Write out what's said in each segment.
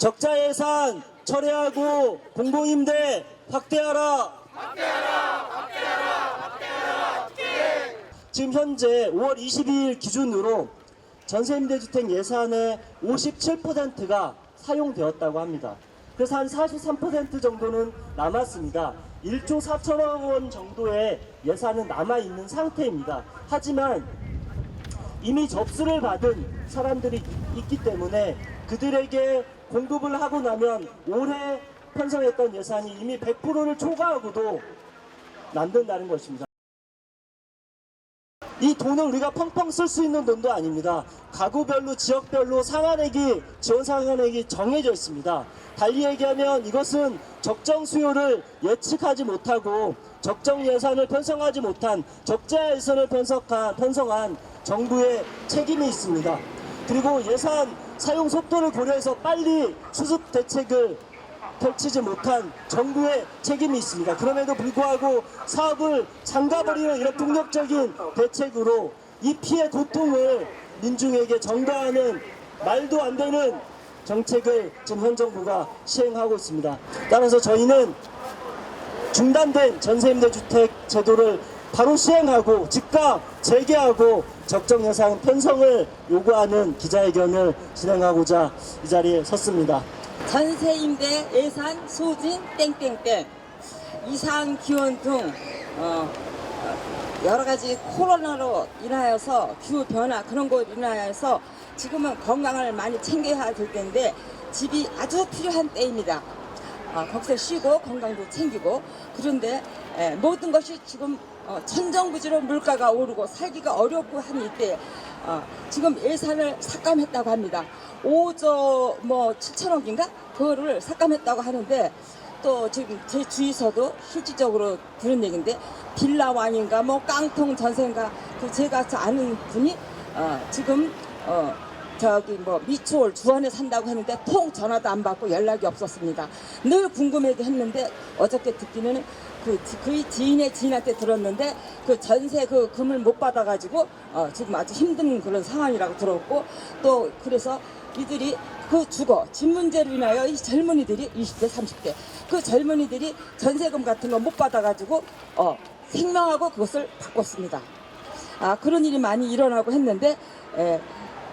적자 예산 철회하고 공공임대 확대하라. 지금 현재 5월 22일 기준으로 전세임대주택 예산의 57%가 사용되었다고 합니다. 그래서 한 43% 정도는 남았습니다. 1조 4천억 원 정도의 예산은 남아 있는 상태입니다. 하지만 이미 접수를 받은 사람들이 있기 때문에 그들에게 공급을 하고 나면 올해 편성했던 예산이 이미 100%를 초과하고도 남는다는 것입니다. 이 돈을 우리가 펑펑 쓸 수 있는 돈도 아닙니다. 가구별로 지역별로 상한액이 지원 상한액이 정해져 있습니다. 달리 얘기하면 이것은 적정 수요를 예측하지 못하고 적정 예산을 편성하지 못한 적자 예산을 편성한, 편성한 정부의 책임이 있습니다. 그리고 예산 사용 속도를 고려해서 빨리 수습 대책을 펼치지 못한 정부의 책임이 있습니다. 그럼에도 불구하고 사업을 잠가버리는 이런 폭력적인 대책으로 이 피해 고통을 민중에게 전가하는 말도 안 되는 정책을 지금 현 정부가 시행하고 있습니다. 따라서 저희는 중단된 전세임대주택 제도를 바로 시행하고 즉각 재개하고 적정 예산 편성을 요구하는 기자회견을 진행하고자 이 자리에 섰습니다. 전세 임대 예산 소진 땡땡땡 이상 기온 등 어, 어, 여러 가지 코로나로 인하여서 기후 변화 그런 거 인하여서 지금은 건강을 많이 챙겨야 될 텐데 집이 아주 필요한 때입니다. 어, 거기서 쉬고 건강도 챙기고 그런데 에, 모든 것이 지금 어, 천정부지로 물가가 오르고 살기가 어렵고 한 이때 어, 지금 예산을 삭감했다고 합니다. 5조 뭐 7천억인가 그거를 삭감했다고 하는데 또 지금 제 주위에서도 실질적으로 들은 얘기인데 빌라왕인가 뭐 깡통 전세인가 그 제가 저 아는 분이 어, 지금 어, 저기 뭐 미추홀 주원에 산다고 했는데 통 전화도 안 받고 연락이 없었습니다. 늘 궁금하게 했는데 어저께 듣기는 그 지- 그의 지인의 지인한테 들었는데 그 전세 그 금을 못 받아가지고 어, 지금 아주 힘든 그런 상황이라고 들었고 또 그래서 이들이 그 주거 집 문제로 인하여 이 젊은이들이 20대 30대 그 젊은이들이 전세금 같은 거 못 받아가지고 어, 생명하고 그것을 바꿨습니다. 아 그런 일이 많이 일어나고 했는데 에,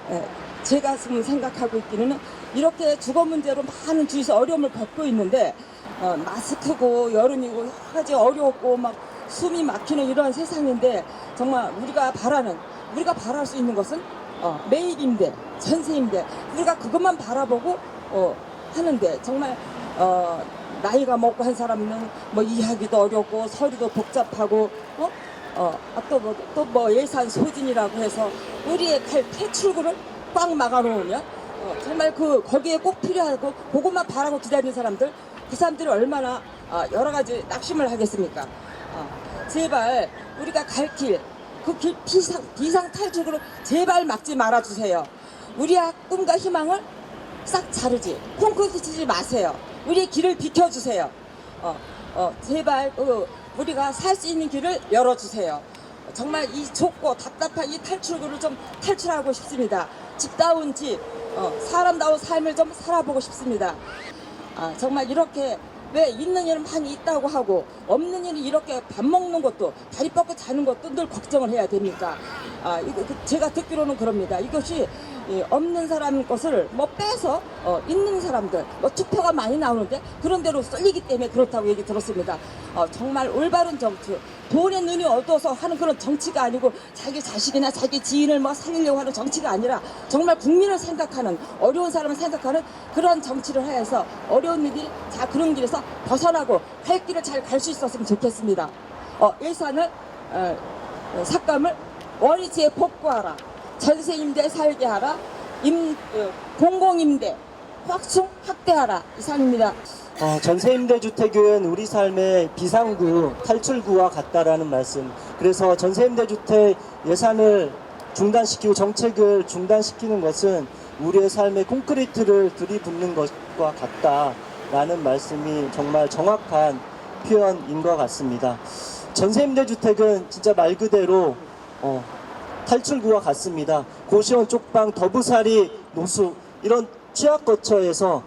에, 제가 지금 생각하고 있기는 이렇게 주거 문제로 많은 주위에서 어려움을 겪고 있는데 어, 마스크고 여름이고 여러 가지 어렵고 막 숨이 막히는 이런 세상인데 정말 우리가 바라는 우리가 바랄 수 있는 것은 어, 매입임대 전세임대 우리가 그것만 바라보고 어, 하는데 정말 어, 나이가 먹고 한 사람은 뭐 이해하기도 어렵고 서류도 복잡하고 어? 어, 또 뭐, 또 뭐 예산 소진이라고 해서 우리의 갈 탈출구를 꽉 막아놓으면 어, 정말 그 거기에 꼭 필요하고 그것만 바라고 기다리는 사람들 그 사람들이 얼마나 아, 여러 가지 낙심을 하겠습니까? 어, 제발 우리가 갈 길 그 길 비상, 비상 탈출구를 제발 막지 말아주세요. 우리의 꿈과 희망을 싹 자르지 콩쿠르 치지 마세요. 우리의 길을 비켜주세요. 어, 어, 제발 어, 우리가 살 수 있는 길을 열어주세요. 정말 이 좁고 답답한 이 탈출구를 좀 탈출하고 싶습니다. 집다운 집, 어, 사람다운 삶을 좀 살아보고 싶습니다. 아, 정말 이렇게 왜 있는 일은 많이 있다고 하고 없는 일이 이렇게 밥 먹는 것도 다리 뻗고 자는 것도 늘 걱정을 해야 됩니까? 아, 이거 그 제가 듣기로는 그럽니다. 이것이 이 없는 사람 것을 뭐 빼서 어, 있는 사람들 뭐 투표가 많이 나오는데 그런 대로 쏠리기 때문에 그렇다고 얘기 들었습니다. 어, 정말 올바른 정치, 돈에 눈이 어두워서 하는 그런 정치가 아니고 자기 자식이나 자기 지인을 뭐 살리려고 하는 정치가 아니라 정말 국민을 생각하는 어려운 사람을 생각하는 그런 정치를 하여서 어려운 일이 자 그런 길에서 벗어나고 갈 길을 잘 갈 수 있었으면 좋겠습니다. 어, 예산을 어, 어, 삭감을 원위치에 복구하라. 전세임대 살게 하라. 임, 어, 공공임대 확충 확대하라. 이상입니다. 어, 전세임대주택은 우리 삶의 비상구, 탈출구와 같다라는 말씀. 그래서 전세임대주택 예산을 중단시키고 정책을 중단시키는 것은 우리의 삶에 콘크리트를 들이붓는 것과 같다라는 말씀이 정말 정확한 표현인 것 같습니다. 전세임대주택은 진짜 말 그대로 어, 탈출구와 같습니다. 고시원 쪽방, 더부살이, 노숙 이런 취약 거처에서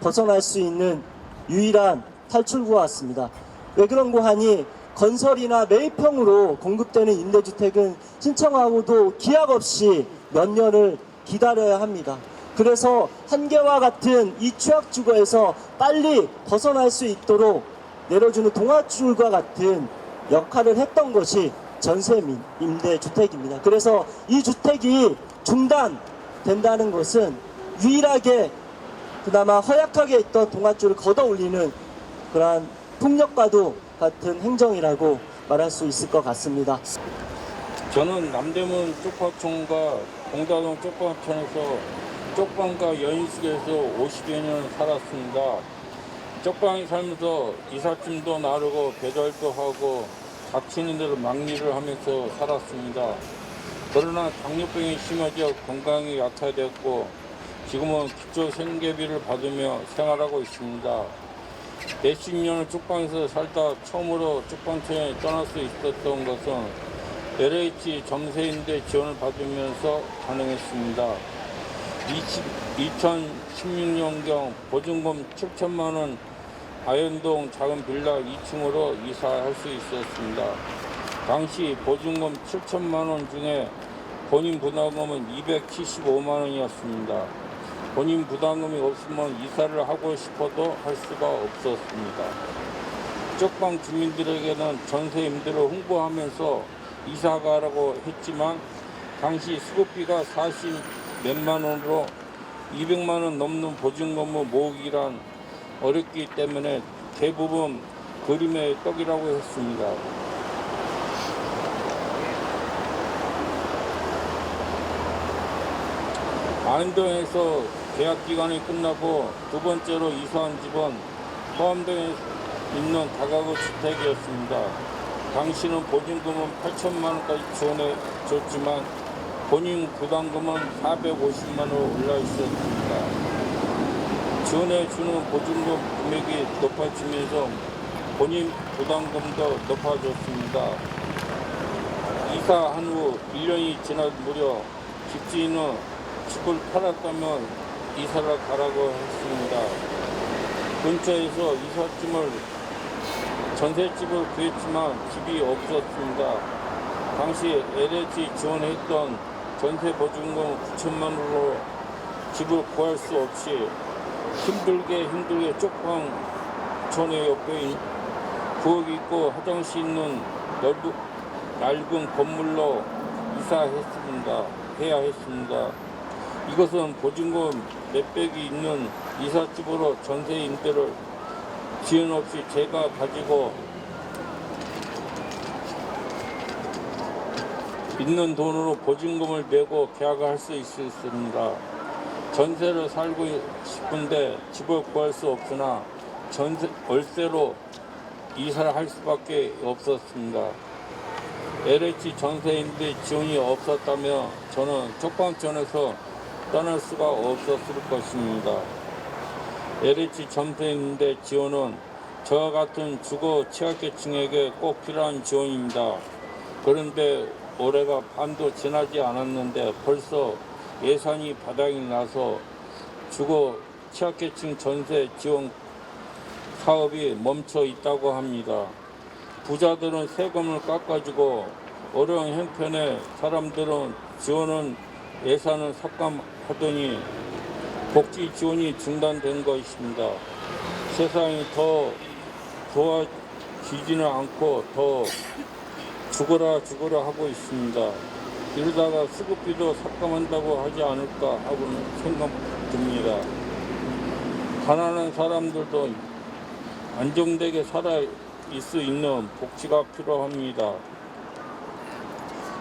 벗어날 수 있는 유일한 탈출구 같습니다. 왜 그런고 하니 건설이나 매입형으로 공급되는 임대주택은 신청하고도 기약 없이 몇 년을 기다려야 합니다. 그래서 한계와 같은 이 취약주거에서 빨리 벗어날 수 있도록 내려주는 동아줄과 같은 역할을 했던 것이 전세 민- 임대 주택입니다. 그래서 이 주택이 중단된다는 것은 유일하게 그나마 허약하게 있던 동아줄을 걷어 올리는 그러한 폭력과도 같은 행정이라고 말할 수 있을 것 같습니다. 저는 남대문 쪽방촌과 공다동 쪽방촌에서 쪽방과 연수에서 50여 년 살았습니다. 쪽방에 살면서 이삿짐도 나르고 배달도 하고 닥치는 대로 막리를 하면서 살았습니다. 그러나 당뇨병이 심해져 건강이 약화되었고 지금은 기초 생계비를 받으며 생활하고 있습니다. 몇십 년을 쪽방에서 살다 처음으로 쪽방촌에 떠날 수 있었던 것은 LH 점세임대 지원을 받으면서 가능했습니다. 2016년경 보증금 7천만 원 아현동 작은 빌라 2층으로 이사할 수 있었습니다. 당시 보증금 7천만 원 중에 본인 부담금은 275만 원이었습니다. 본인 부담금이 없으면 이사를 하고 싶어도 할 수가 없었습니다. 쪽방 주민들에게는 전세 임대를 홍보하면서 이사 가라고 했지만 당시 수급비가 40 몇만 원으로 200만 원 넘는 보증금을 모으기란 어렵기 때문에 대부분 그림의 떡이라고 했습니다. 안동에서 계약 기간이 끝나고 두 번째로 이사한 집은 포함되어 있는 다가구 주택이었습니다. 당시는 보증금은 8천만 원까지 지원해 줬지만 본인 부담금은 450만 원 올라 있었습니다. 지원해 주는 보증금 금액이 높아지면서 본인 부담금도 높아졌습니다. 이사한 후 1년이 지난 무렵 집주인은 집을 팔았다면 이사를 가라고 했습니다. 근처에서 이삿짐을 전셋집을 구했지만 집이 없었습니다. 당시 LH 지원했던 전세 보증금 9천만 원으로 집을 구할 수 없이 힘들게 힘들게 쪽방촌의 옆에 부엌 있고 화장실 있는 넓은 낡은 건물로 이사했습니다. 해야 했습니다. 이것은 보증금 몇백이 있는 이삿집으로 전세 임대를 지연 없이 제가 가지고 있는 돈으로 보증금을 내고 계약을 할 수 있었습니다. 전세를 살고 싶은데 집을 구할 수 없으나 전세 월세로 이사를 할 수밖에 없었습니다. LH 전세인데 지원이 없었다면 저는 쪽방촌에서 떠날 수가 없었을 것입니다. LH 전세인데 지원은 저와 같은 주거 취약계층에게 꼭 필요한 지원입니다. 그런데 올해가 반도 지나지 않았는데 벌써 예산이 바닥이 나서 주거 취약계층 전세 지원 사업이 멈춰 있다고 합니다. 부자들은 세금을 깎아주고 어려운 형편의 사람들은 지원은 예산을 삭감하더니 복지 지원이 중단된 것입니다. 세상이 더 좋아지지는 않고 더 죽어라 죽어라 하고 있습니다. 이러다가 수급비도 삭감한다고 하지 않을까 하고는 생각 듭니다. 가난한 사람들도 안정되게 살아 있을 수 있는 복지가 필요합니다.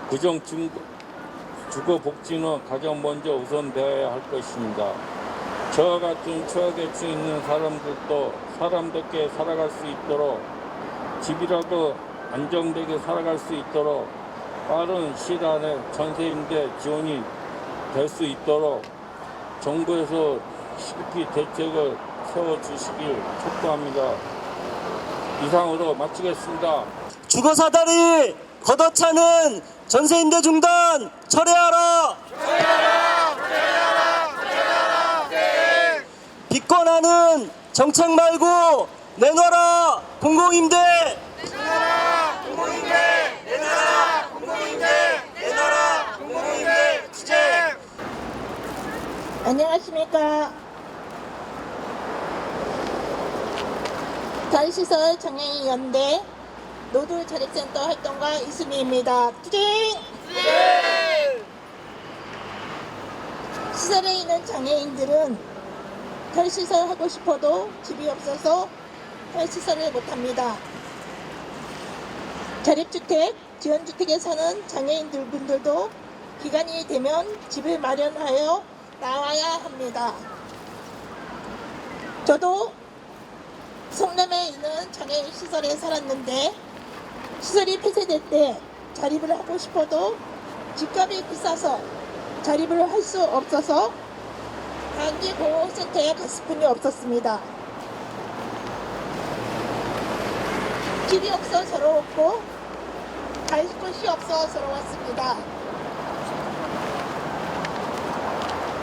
구정 중- 주거 복지는 가장 먼저 우선되어야 할 것입니다. 저와 같은 취약계층 있는 사람들도 사람답게 살아갈 수 있도록 집이라도 안정되게 살아갈 수 있도록 빠른 시일 안에 전세 임대 지원이 될 수 있도록 정부에서 시급히 대책을 세워주시길 촉구합니다. 이상으로 마치겠습니다. 주거 사다리 걷어차는 전세 임대 중단 철회하라. 비권하는 정책 말고 내놔라 공공임대 내놔라 공공임대 내놔라 공공임대 내놔라 공공임대 투쟁 안녕하십니까. 자유시설 장애인 연대 노드 자립센터 활동가 이수미입니다. 투쟁! 시설에 있는 장애인들은 탈시설 하고 싶어도 집이 없어서 탈시설을 못합니다. 자립주택, 지원주택에 사는 장애인들 분들도 기간이 되면 집을 마련하여 나와야 합니다. 저도 성남에 있는 장애인 시설에 살았는데 시설이 폐쇄될 때 자립을 하고 싶어도 집값이 비싸서 자립을 할 수 없어서 단기 보호센터에 갔을 뿐이 없었습니다. 집이 없어 서러웠고 갈 곳이 없어 서러웠습니다.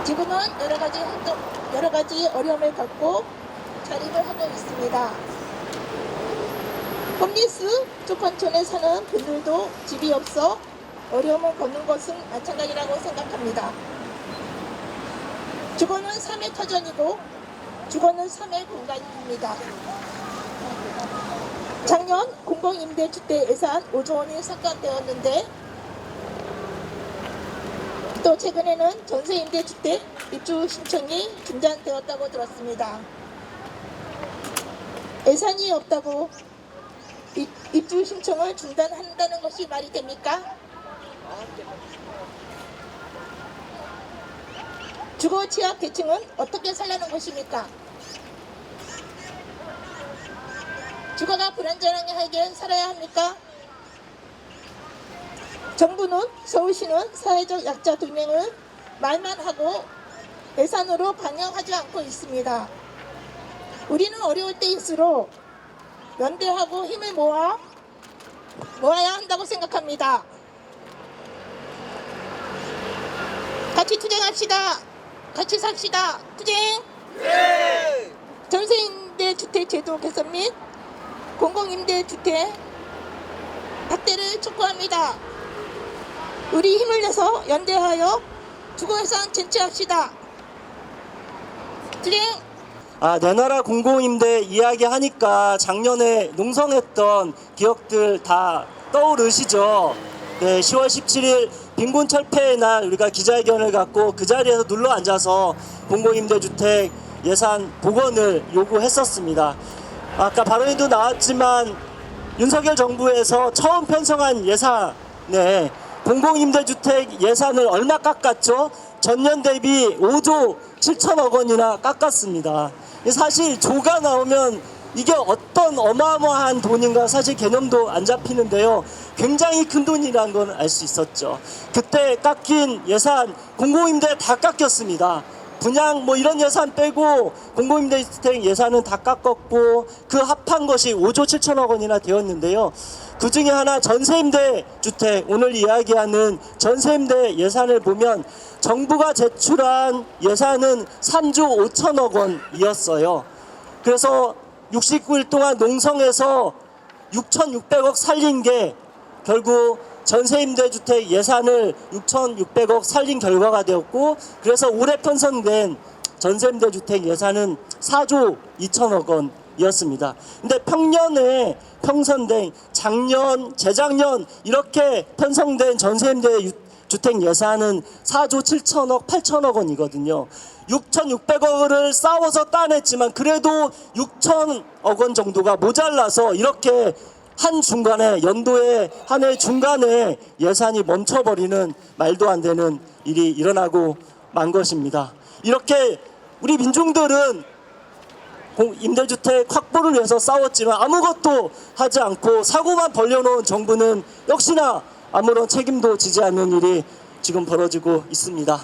지금은 여러 가지 활동, 여러 가지 어려움을 겪고 자립을 하고 있습니다. 홈리스 조건촌에 사는 분들도 집이 없어 어려움을 겪는 것은 마찬가지라고 생각합니다. 주거는 삶의 터전이고 주거는 삶의 공간입니다. 작년 공공임대주택 예산 5조 원이 삭감되었는데 또 최근에는 전세 임대주택 입주 신청이 중단되었다고 들었습니다. 예산이 없다고 입- 입주 신청을 중단한다는 것이 말이 됩니까? 주거 취약 계층은 어떻게 살라는 것입니까? 주거가 불안전하게 살아야 합니까? 정부는 서울시는 사회적 약자 동맹을 말만 하고 예산으로 반영하지 않고 있습니다. 우리는 어려울 때일수록 연대하고 힘을 모아 모아야 한다고 생각합니다. 같이 투쟁합시다. 같이 삽시다. 투쟁. 전세임대 주택 제도 개선 및 공공임대 주택 확대를 촉구합니다. 우리 힘을 내서 연대하여 주거예산 쟁취합시다. 투쟁. 아, 내 나라 공공임대 이야기 하니까 작년에 농성했던 기억들 다 떠오르시죠? 네, 10월 17일 빈곤 철폐의 날 우리가 기자회견을 갖고 그 자리에서 눌러 앉아서 공공임대주택 예산 복원을 요구했었습니다. 아까 발언에도 나왔지만 윤석열 정부에서 처음 편성한 예산에 공공임대주택 예산을 얼마 깎았죠? 전년 대비 5조 7천억 원이나 깎았습니다. 사실 조가 나오면 이게 어떤 어마어마한 돈인가 사실 개념도 안 잡히는데요. 굉장히 큰 돈이라는 건 알 수 있었죠. 그때 깎인 예산 공공임대 다 깎였습니다. 분양 뭐 이런 예산 빼고 공공임대주택 예산은 다 깎았고 그 합한 것이 5조 7천억 원이나 되었는데요. 그 중에 하나 전세임대 주택 오늘 이야기하는 전세임대 예산을 보면 정부가 제출한 예산은 3조 5천억 원이었어요. 그래서 69일 동안 농성에서 6,600억 살린 게 결국 전세임대주택 예산을 6,600억 살린 결과가 되었고 그래서 올해 편성된 전세임대주택 예산은 4조 2천억 원이었습니다. 근데 평년에 평선된 작년, 재작년 이렇게 편성된 전세임대 유- 주택 예산은 4조 7천억, 8천억 원이거든요. 6,600억을 싸워서 따냈지만 그래도 6천억 원 정도가 모자라서 이렇게 한 중간에 연도에 한해 중간에 예산이 멈춰버리는 말도 안 되는 일이 일어나고 만 것입니다. 이렇게 우리 민중들은 공- 임대주택 확보를 위해서 싸웠지만 아무것도 하지 않고 사고만 벌려놓은 정부는 역시나 아무런 책임도 지지 않는 일이 지금 벌어지고 있습니다.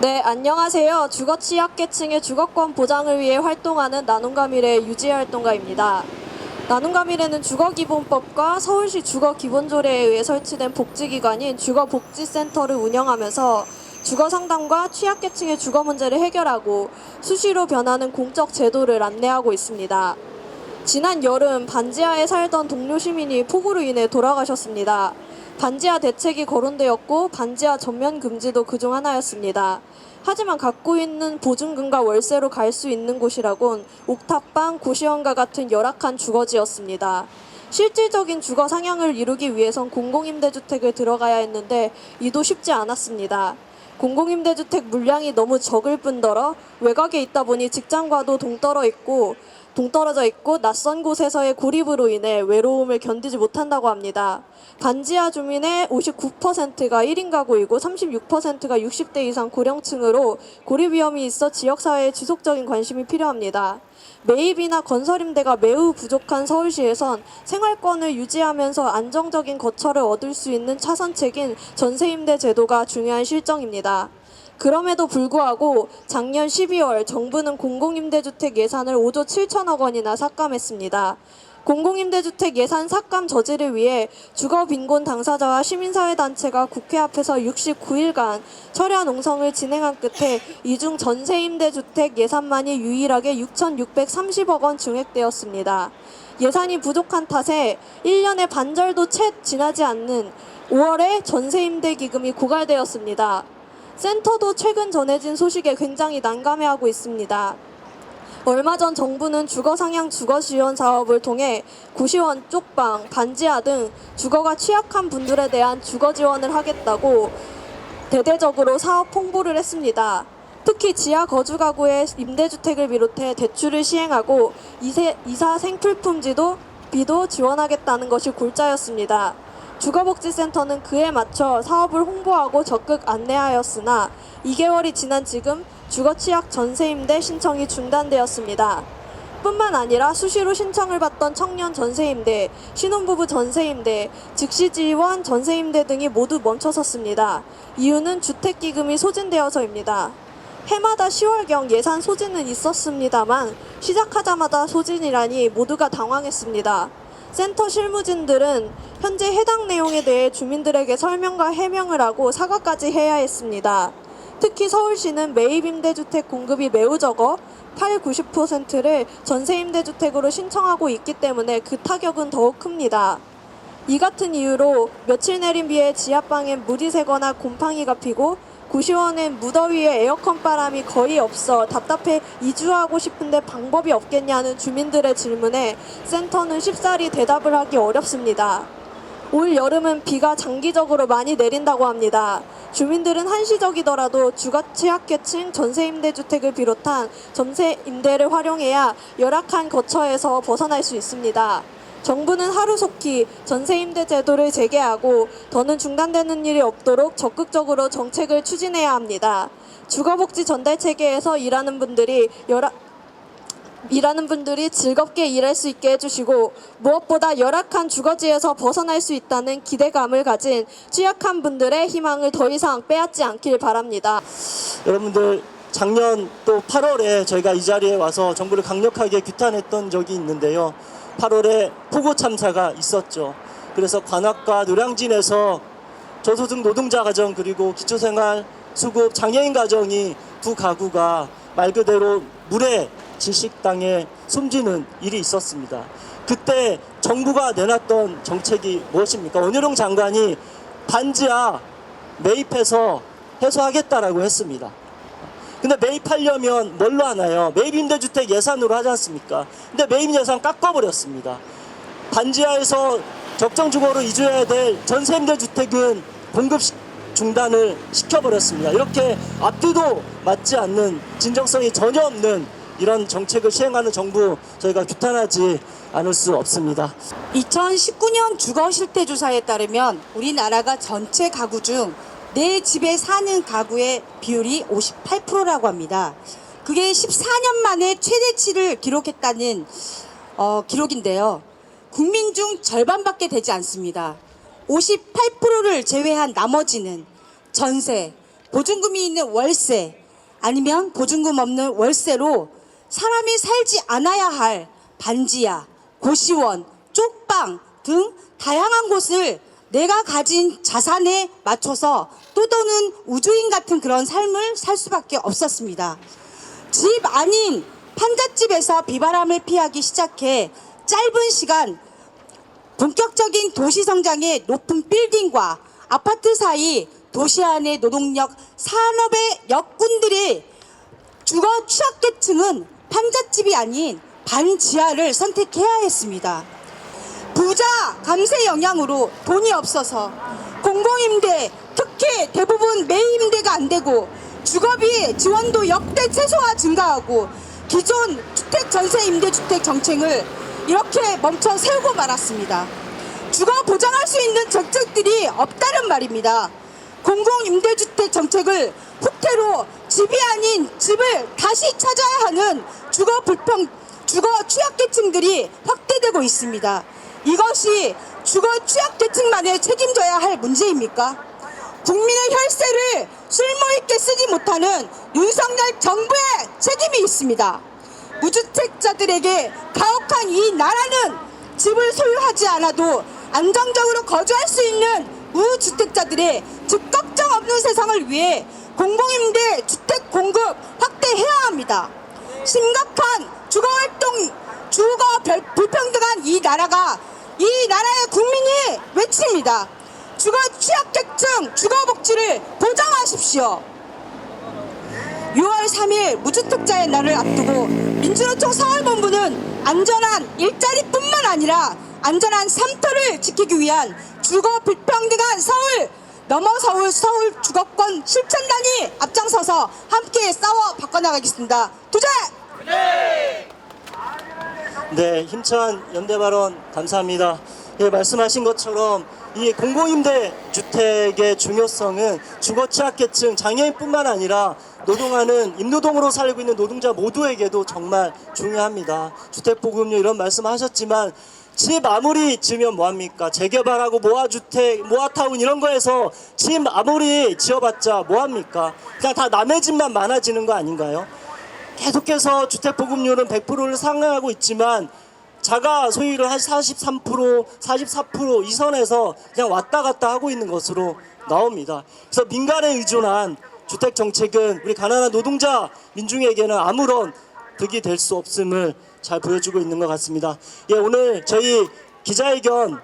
네, 안녕하세요. 주거 취약계층의 주거권 보장을 위해 활동하는 나눔과 미래 유지 활동가입니다. 나눔과 미래는 주거기본법과 서울시 주거기본조례에 의해 설치된 복지기관인 주거복지센터를 운영하면서 주거 상담과 취약계층의 주거 문제를 해결하고 수시로 변하는 공적 제도를 안내하고 있습니다. 지난 여름 반지하에 살던 동료 시민이 폭우로 인해 돌아가셨습니다. 반지하 대책이 거론되었고 반지하 전면 금지도 그중 하나였습니다. 하지만 갖고 있는 보증금과 월세로 갈 수 있는 곳이라곤 옥탑방, 고시원과 같은 열악한 주거지였습니다. 실질적인 주거 상향을 이루기 위해선 공공임대주택을 들어가야 했는데 이도 쉽지 않았습니다. 공공임대주택 물량이 너무 적을 뿐더러 외곽에 있다 보니 직장과도 동떨어 있고 동떨어져 있고 낯선 곳에서의 고립으로 인해 외로움을 견디지 못한다고 합니다. 반지하 주민의 59%가 1인 가구이고 36%가 60대 이상 고령층으로 고립 위험이 있어 지역사회에 지속적인 관심이 필요합니다. 매입이나 건설 임대가 매우 부족한 서울시에선 생활권을 유지하면서 안정적인 거처를 얻을 수 있는 차선책인 전세 임대 제도가 중요한 실정입니다. 그럼에도 불구하고 작년 12월 정부는 공공임대주택 예산을 5조 7천억 원이나 삭감했습니다. 공공임대주택 예산 삭감 저지를 위해 주거빈곤 당사자와 시민사회단체가 국회 앞에서 69일간 철야 농성을 진행한 끝에 이중 전세임대주택 예산만이 유일하게 6,630억 원 증액되었습니다. 예산이 부족한 탓에 1년의 반절도 채 지나지 않는 5월에 전세임대기금이 고갈되었습니다. 센터도 최근 전해진 소식에 굉장히 난감해하고 있습니다. 얼마 전 정부는 주거 상향 주거 지원 사업을 통해 고시원, 쪽방, 반지하 등 주거가 취약한 분들에 대한 주거 지원을 하겠다고 대대적으로 사업 홍보를 했습니다. 특히 지하 거주 가구의 임대주택을 비롯해 대출을 시행하고 이세, 이사 생필품지도 비도 지원하겠다는 것이 골자였습니다. 주거복지센터는 그에 맞춰 사업을 홍보하고 적극 안내하였으나 2개월이 지난 지금 주거취약 전세임대 신청이 중단되었습니다. 뿐만 아니라 수시로 신청을 받던 청년 전세임대, 신혼부부 전세임대, 즉시 지원 전세임대 등이 모두 멈춰섰습니다. 이유는 주택기금이 소진되어서입니다. 해마다 10월경 예산 소진은 있었습니다만 시작하자마자 소진이라니 모두가 당황했습니다. 센터 실무진들은 현재 해당 내용에 대해 주민들에게 설명과 해명을 하고 사과까지 해야 했습니다. 특히 서울시는 매입 임대주택 공급이 매우 적어 8, 90%를 전세 임대주택으로 신청하고 있기 때문에 그 타격은 더욱 큽니다. 이 같은 이유로 며칠 내린 비에 지하방엔 물이 새거나 곰팡이가 피고 고시원엔 무더위에 에어컨 바람이 거의 없어 답답해 이주하고 싶은데 방법이 없겠냐는 주민들의 질문에 센터는 쉽사리 대답을 하기 어렵습니다. 올 여름은 비가 장기적으로 많이 내린다고 합니다. 주민들은 한시적이더라도 주거 취약계층 전세 임대주택을 비롯한 전세 임대를 활용해야 열악한 거처에서 벗어날 수 있습니다. 정부는 하루속히 전세 임대 제도를 재개하고 더는 중단되는 일이 없도록 적극적으로 정책을 추진해야 합니다. 주거복지 전달 체계에서 일하는 분들이 열악 일하는 분들이 즐겁게 일할 수 있게 해주시고 무엇보다 열악한 주거지에서 벗어날 수 있다는 기대감을 가진 취약한 분들의 희망을 더 이상 빼앗지 않길 바랍니다. 여러분들 작년 또 8월에 저희가 이 자리에 와서 정부를 강력하게 규탄했던 적이 있는데요. 8월에 폭우 참사가 있었죠. 그래서 관악과 노량진에서 저소득 노동자 가정 그리고 기초생활 수급 장애인 가정이 두 가구가 말 그대로 물에 질식당해 숨지는 일이 있었습니다. 그때 정부가 내놨던 정책이 무엇입니까? 원희룡 장관이 반지하 매입해서 해소하겠다라고 했습니다. 근데 매입하려면 뭘로 하나요? 매입 임대주택 예산으로 하지 않습니까? 근데 매입 예산 깎아버렸습니다. 반지하에서 적정 주거로 이주해야 될 전세 임대주택은 공급 시- 중단을 시켜버렸습니다. 이렇게 앞뒤도 맞지 않는 진정성이 전혀 없는 이런 정책을 시행하는 정부 저희가 규탄하지 않을 수 없습니다. 2019년 주거 실태 조사에 따르면 우리나라가 전체 가구 중 내 집에 사는 가구의 비율이 58%라고 합니다. 그게 14년 만에 최대치를 기록했다는 어, 기록인데요. 국민 중 절반밖에 되지 않습니다. 58%를 제외한 나머지는 전세, 보증금이 있는 월세, 아니면 보증금 없는 월세로 사람이 살지 않아야 할 반지하, 고시원, 쪽방 등 다양한 곳을 내가 가진 자산에 맞춰서 또또는 우주인 같은 그런 삶을 살 수밖에 없었습니다. 집 아닌 판잣집에서 비바람을 피하기 시작해 짧은 시간 본격적인 도시 성장의 높은 빌딩과 아파트 사이 도시 안의 노동력 산업의 역군들이 주거 취약계층은 판잣집이 아닌 반지하를 선택해야 했습니다. 부자 감세 영향으로 돈이 없어서 공공임대 특히 대부분 매임대가 안 되고 주거비 지원도 역대 최소화 증가하고 기존 주택 전세 임대주택 정책을 이렇게 멈춰 세우고 말았습니다. 주거 보장할 수 있는 정책들이 없다는 말입니다. 공공임대주택 정책을 후퇴로 집이 아닌 집을 다시 찾아야 하는 주거 불평, 주거 취약계층들이 확대되고 있습니다. 이것이 주거 취약계층만에 책임져야 할 문제입니까? 국민의 혈세를 쓸모있게 쓰지 못하는 윤석열 정부의 책임이 있습니다. 무주택자들에게 가혹한 이 나라는 집을 소유하지 않아도 안정적으로 거주할 수 있는 무주택자들의 집 걱정 없는 세상을 위해 공공임대 주택 공급 확대해야 합니다. 심각한 주거활동, 주거 별- 불평등한 이 나라가 이 나라의 국민이 외칩니다. 주거 취약계층 주거복지를 보장하십시오. 6월 3일 무주택자의 날을 앞두고 민주노총 서울본부는 안전한 일자리뿐만 아니라 안전한 삶터를 지키기 위한 주거 불평등한 서울 넘어 서울 서울 주거권 실천단이 앞장서서 함께 싸워 바꿔나가겠습니다. 도전! 네, 힘찬 연대 발언 감사합니다. 예, 말씀하신 것처럼 이 공공임대 주택의 중요성은 주거 취약계층 장애인뿐만 아니라 노동하는 임노동으로 살고 있는 노동자 모두에게도 정말 중요합니다. 주택 보급료 이런 말씀하셨지만 집 아무리 지으면 뭐합니까? 재개발하고 모아주택, 모아타운 이런 거에서 집 아무리 지어봤자 뭐합니까? 그냥 다 남의 집만 많아지는 거 아닌가요? 계속해서 주택 보급률은 100%를 상회하고 있지만 자가 소유를 한 43%, 44%이 선에서 그냥 왔다 갔다 하고 있는 것으로 나옵니다. 그래서 민간에 의존한 주택 정책은 우리 가난한 노동자 민중에게는 아무런 득이 될 수 없음을 잘 보여주고 있는 것 같습니다. 예, 오늘 저희 기자회견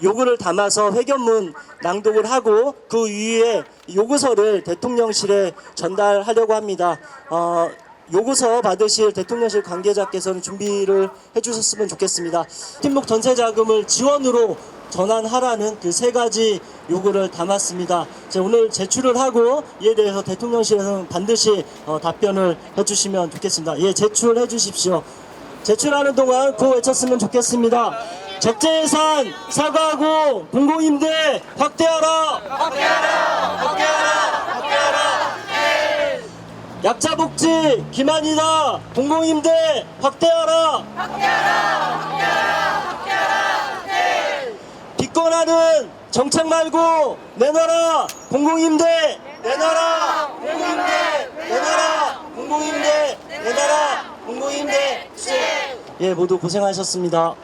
요구를 담아서 회견문 낭독을 하고 그 위에 요구서를 대통령실에 전달하려고 합니다. 어, 요구서 받으실 대통령실 관계자께서는 준비를 해주셨으면 좋겠습니다. 팀목 전세 자금을 지원으로 전환하라는 그 세 가지 요구를 담았습니다. 자, 오늘 제출을 하고 이에 대해서 대통령실에서는 반드시 어, 답변을 해주시면 좋겠습니다. 예, 제출해 주십시오. 제출하는 동안 구호 외쳤으면 좋겠습니다. 적재 예산 사과하고 공공임대. 확대하라. 확대하라. 확대하라. 약자 복지 기만이다. 공공임대 확대하라. 확대하라. 확대하라. 확대하라. 기권하는 정책 말고 내놔라. 공공임대 내놔라. 공공임대 내놔라. 공공임대 내놔라. 공공임대 예 모두 고생하셨습니다.